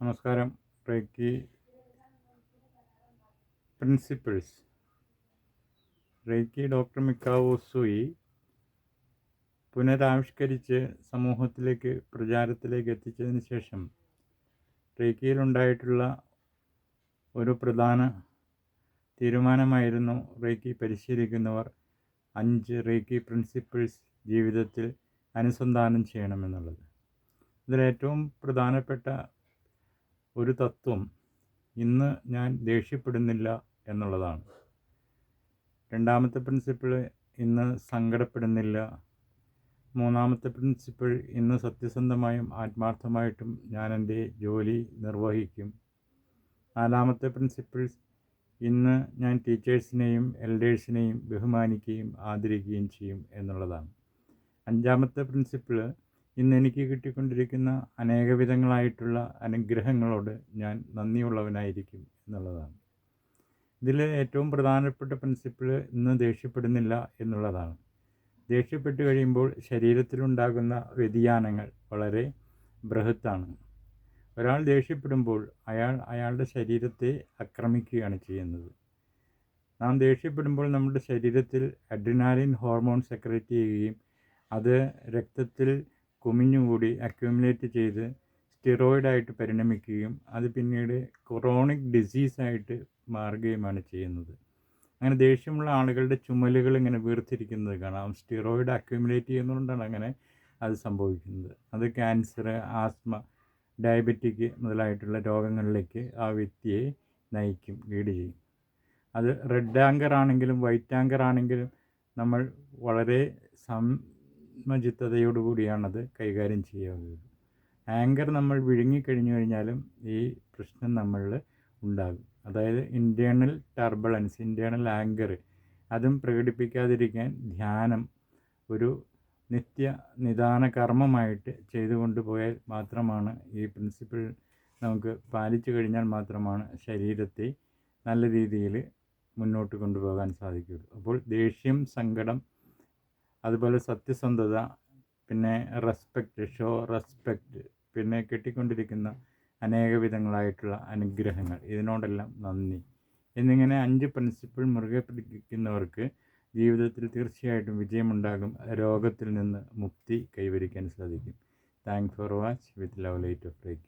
നമസ്കാരം. Reiki principles. Reiki doctor Mikao Usui പുനരാവിഷ്കരിച്ച് സമൂഹത്തിലേക്ക് പ്രചാരത്തിലേക്ക് എത്തിച്ചതിന് ശേഷം റേക്കിയിലുണ്ടായിട്ടുള്ള ഒരു പ്രധാന തീരുമാനമായിരുന്നു റേക്കി പരിശീലിക്കുന്നവർ അഞ്ച് റേക്കി പ്രിൻസിപ്പിൾസ് ജീവിതത്തിൽ അനുസന്ധാനം ചെയ്യണമെന്നുള്ളത്. ഇതിലേറ്റവും പ്രധാനപ്പെട്ട ഒരു തത്വം ഇന്ന് ഞാൻ ദേഷ്യപ്പെടുന്നില്ല എന്നുള്ളതാണ്. രണ്ടാമത്തെ പ്രിൻസിപ്പിൾ ഇന്ന് സങ്കടപ്പെടുന്നില്ല. മൂന്നാമത്തെ പ്രിൻസിപ്പിൾ ഇന്ന് സത്യസന്ധമായും ആത്മാർത്ഥമായിട്ടും ഞാൻ എന്റെ ജോലി നിർവഹിക്കും. നാലാമത്തെ പ്രിൻസിപ്പിൾ ഇന്ന് ഞാൻ ടീച്ചേഴ്സിനെയും എൽഡേഴ്സിനെയും ബഹുമാനിക്കുകയും ആദരിക്കുകയും ചെയ്യും എന്നുള്ളതാണ്. അഞ്ചാമത്തെ പ്രിൻസിപ്പിൾ ഇന്ന് എനിക്ക് കിട്ടിക്കൊണ്ടിരിക്കുന്ന അനേകവിധങ്ങളായിട്ടുള്ള അനുഗ്രഹങ്ങളോട് ഞാൻ നന്ദിയുള്ളവനായിരിക്കും എന്നുള്ളതാണ്. ഇതിൽ ഏറ്റവും പ്രധാനപ്പെട്ട പ്രിൻസിപ്പിൾ ഇന്ന് ദേഷ്യപ്പെടുന്നില്ല എന്നുള്ളതാണ്. ദേഷ്യപ്പെട്ട് കഴിയുമ്പോൾ ശരീരത്തിലുണ്ടാകുന്ന വ്യതിയാനങ്ങൾ വളരെ ബൃഹത്താണ്. ഒരാൾ ദേഷ്യപ്പെടുമ്പോൾ അയാൾ അയാളുടെ ശരീരത്തെ ആക്രമിക്കുകയാണ് ചെയ്യുന്നത്. നാം ദേഷ്യപ്പെടുമ്പോൾ നമ്മുടെ ശരീരത്തിൽ അഡ്രിനാലിൻ ഹോർമോൺ സെക്രേറ്റ് ചെയ്യുകയും അത് രക്തത്തിൽ കുമിഞ്ഞുകൂടി അക്യുമുലേറ്റ് ചെയ്ത് സ്റ്റിറോയിഡായിട്ട് പരിണമിക്കുകയും അത് പിന്നീട് ക്രോണിക് ഡിസീസായിട്ട് മാറുകയുമാണ് ചെയ്യുന്നത്. അങ്ങനെ ദേഷ്യമുള്ള ആളുകളുടെ ചുമലുകൾ ഇങ്ങനെ വീർത്തിരിക്കുന്നത് കാണാം. സ്റ്റിറോയിഡ് അക്യുമുലേറ്റ് ചെയ്യുന്നതുകൊണ്ടാണ് അങ്ങനെ അത് സംഭവിക്കുന്നത്. അത് ക്യാൻസർ ആസ്മ ഡയബറ്റിക് മുതലായിട്ടുള്ള രോഗങ്ങളിലേക്ക് ആ വ്യക്തിയെ നയിക്കും ലീഡ് ചെയ്യും. അത് റെഡ് ആങ്കർ ആണെങ്കിലും വൈറ്റ് ആങ്കർ ആണെങ്കിലും നമ്മൾ വളരെ സമചിത്തതയോടുകൂടിയാണത് കൈകാര്യം ചെയ്യാവുന്നത്. ആങ്കർ നമ്മൾ വിഴുങ്ങിക്കഴിഞ്ഞു കഴിഞ്ഞാലും ഈ പ്രശ്നം നമ്മളിൽ ഉണ്ടാകും. അതായത് ഇന്റേർണൽ ടർബുലൻസ് ഇന്റേർണൽ ആങ്കർ അതും പ്രകടിപ്പിക്കാതിരിക്കാൻ ധ്യാനം ഒരു നിത്യ നിദാന കർമ്മമായിട്ട് ചെയ്തു കൊണ്ടുപോയാൽ മാത്രമാണ് ഈ പ്രിൻസിപ്പിൾ നമുക്ക് പാലിച്ചു കഴിഞ്ഞാൽ മാത്രമാണ് ശരീരത്തെ നല്ല രീതിയിൽ മുന്നോട്ട് കൊണ്ടുപോകാൻ സാധിക്കുകയുള്ളൂ. അപ്പോൾ ദേഷ്യം സങ്കടം അതുപോലെ സത്യസന്ധത പിന്നെ റെസ്പെക്റ്റ് ഷോ റെസ്പെക്റ്റ് പിന്നെ കിട്ടിക്കൊണ്ടിരിക്കുന്ന അനേക വിധങ്ങളായിട്ടുള്ള അനുഗ്രഹങ്ങൾ. ഇതിനോടെല്ലാം നന്ദി. എന്നിങ്ങനെ അഞ്ച് പ്രിൻസിപ്പിൾ മുറുകെ പിടിക്കുന്നവർക്ക് ജീവിതത്തിൽ തീർച്ചയായിട്ടും വിജയമുണ്ടാകും. രോഗത്തിൽ നിന്ന് മുക്തി കൈവരിക്കാൻ സാധിക്കും thank for watch with love light of reiki